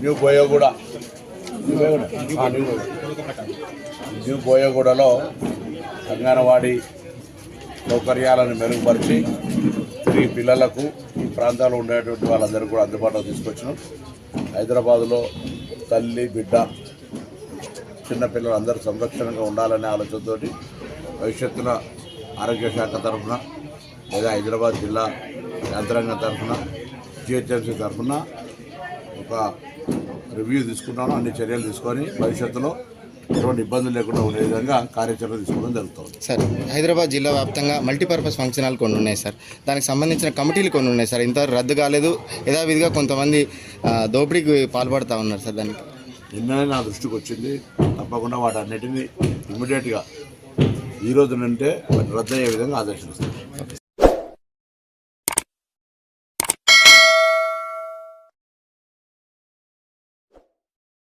New Boiguda. New Boiguda. బోయగూడలో అంగన్వాడీ సౌకర్యాలను మెరుగుపరిచి ఈ పిల్లలకు ఈ ప్రాంతాల్లో ఉండేటువంటి వాళ్ళందరూ కూడా అందుబాటులో తీసుకొచ్చినాం. హైదరాబాదులో తల్లి బిడ్డ చిన్నపిల్లలు అందరూ సంరక్షణగా ఉండాలనే ఆలోచనతో భవిష్యత్తులో ఆరోగ్య శాఖ తరఫున లేదా హైదరాబాద్ జిల్లా యంత్రాంగం తరఫున జిహెచ్ఎంసీ తరఫున ఒక రివ్యూ తీసుకున్నాను అన్ని చర్యలు తీసుకొని భవిష్యత్తులో ఎటువంటి ఇబ్బందులు లేకుండా ఉండే విధంగా కార్యాచరణ తీసుకోవడం జరుగుతుంది. సార్ హైదరాబాద్ జిల్లా వ్యాప్తంగా మల్టీపర్పస్ ఫంక్షన్ హాల్ కొన్ని ఉన్నాయి సార్. దానికి సంబంధించిన కమిటీలు కొన్ని ఉన్నాయి సార్. ఇంతవరకు రద్దు కాలేదు. యథావిధిగా కొంతమంది దోపిడీకి పాల్పడుతూ ఉన్నారు సార్ దానికి. నిన్ననే నా దృష్టికి వచ్చింది. తప్పకుండా వాటన్నిటిని ఇమ్మీడియట్గా ఈ రోజు నుంటే రద్దు అయ్యే విధంగా ఆదేశిస్తాను